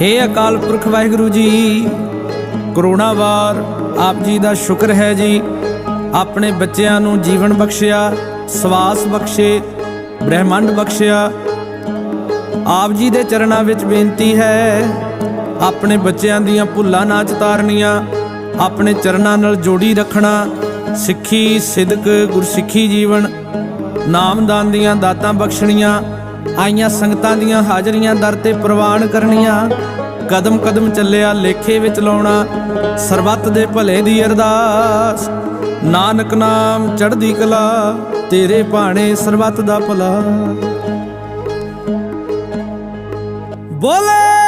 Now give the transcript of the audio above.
ਹੇ Akal Purakh Waheguru ji corona ਵਾਰ ਆਪ ਜੀ ਦਾ ਸ਼ੁਕਰ ਹੈ ਜੀ, ਆਪਣੇ ਬੱਚਿਆਂ ਨੂੰ ਜੀਵਨ ਬਖਸ਼ਿਆ, ਸਵਾਸ ਬਖਸ਼ੇ, ਬ੍ਰਹਿਮੰਡ ਬਖਸ਼ਿਆ। ਆਪ ਜੀ ਦੇ ਚਰਨਾਂ ਵਿੱਚ ਬੇਨਤੀ ਹੈ, ਆਪਣੇ ਬੱਚਿਆਂ ਦੀਆਂ ਭੁੱਲਾਂ ਨਾ ਚਤਾਰਨੀਆਂ, ਆਪਣੇ ਚਰਨਾਂ ਨਾਲ ਜੋੜੀ ਰੱਖਣਾ, ਸਿੱਖੀ, ਸਿਦਕ, ਗੁਰਸਿੱਖੀ ਜੀਵਨ, ਨਾਮਦਾਨ ਦੀਆਂ ਦਾਤਾਂ ਬਖਸ਼ਣੀਆਂ ਆਈਆਂ ਸੰਗਤਾਂ ਦੀਆਂ ਹਾਜ਼ਰੀਆਂ ਦਰ ਤੇ ਪ੍ਰਵਾਨ ਕਰਨੀਆਂ। ਕਦਮ ਕਦਮ ਚੱਲਿਆ, ਲੇਖੇ ਵਿੱਚ ਲਾਉਣਾ, ਸਰਬੱਤ ਦੇ ਭਲੇ ਦੀ ਅਰਦਾਸ। ਨਾਨਕ ਨਾਮ ਚੜ੍ਹਦੀ ਕਲਾ, ਤੇਰੇ ਭਾਣੇ ਸਰਬੱਤ ਦਾ ਭਲਾ। ਬੋਲੇ!